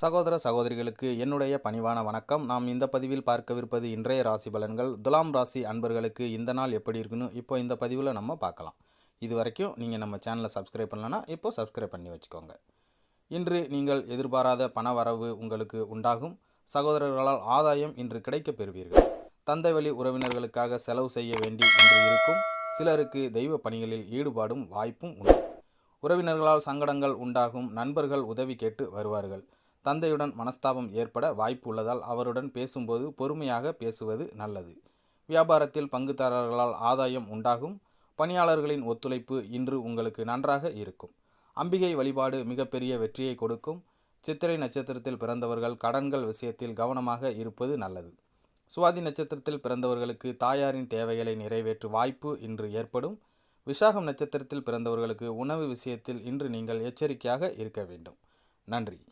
சகோதர சகோதரிகளுக்கு என்னுடைய பணிவான வணக்கம். நாம் இந்த பதிவில் பார்க்கவிருப்பது இன்றைய ராசி பலன்கள். துலாம் ராசி அன்பர்களுக்கு இந்த நாள் எப்படி இருக்குன்னு இப்போ இந்த பதிவில் நம்ம பார்க்கலாம். இது வரைக்கும் நீங்கள் நம்ம சேனலை சப்ஸ்கிரைப் பண்ணலன்னா இப்போ சப்ஸ்கிரைப் பண்ணி வச்சுக்கோங்க. இன்று நீங்கள் எதிர்பாராத பண வரவு உங்களுக்கு உண்டாகும். சகோதரர்களால் ஆதாயம் இன்று கிடைக்கப் பெறுவீர்கள். தந்தை வழி உறவினர்களுக்காக செலவு செய்ய வேண்டி இன்று இருக்கும். சிலருக்கு தெய்வ பணிகளில் ஈடுபாடும் வாய்ப்பும் உண்டு. உறவினர்களால் சங்கடங்கள் உண்டாகும். நண்பர்கள் உதவி கேட்டு வருவார்கள். தந்தையுடன் மனஸ்தாபம் ஏற்பட வாய்ப்பு உள்ளதால் அவருடன் பேசும்போது பொறுமையாக பேசுவது நல்லது. வியாபாரத்தில் பங்குதாரர்களால் ஆதாயம் உண்டாகும். பணியாளர்களின் ஒத்துழைப்பு இன்று உங்களுக்கு நன்றாக இருக்கும். அம்பிகை வழிபாடு மிகப்பெரிய வெற்றியை கொடுக்கும். சித்திரை நட்சத்திரத்தில் பிறந்தவர்கள் கடன்கள் விஷயத்தில் கவனமாக இருப்பது நல்லது. சுவாதி நட்சத்திரத்தில் பிறந்தவர்களுக்கு தாயாரின் தேவைகளை நிறைவேற்று வாய்ப்பு இன்று ஏற்படும். விசாகம் நட்சத்திரத்தில் பிறந்தவர்களுக்கு உணவு விஷயத்தில் இன்று நீங்கள் எச்சரிக்கையாக இருக்க வேண்டும். நன்றி.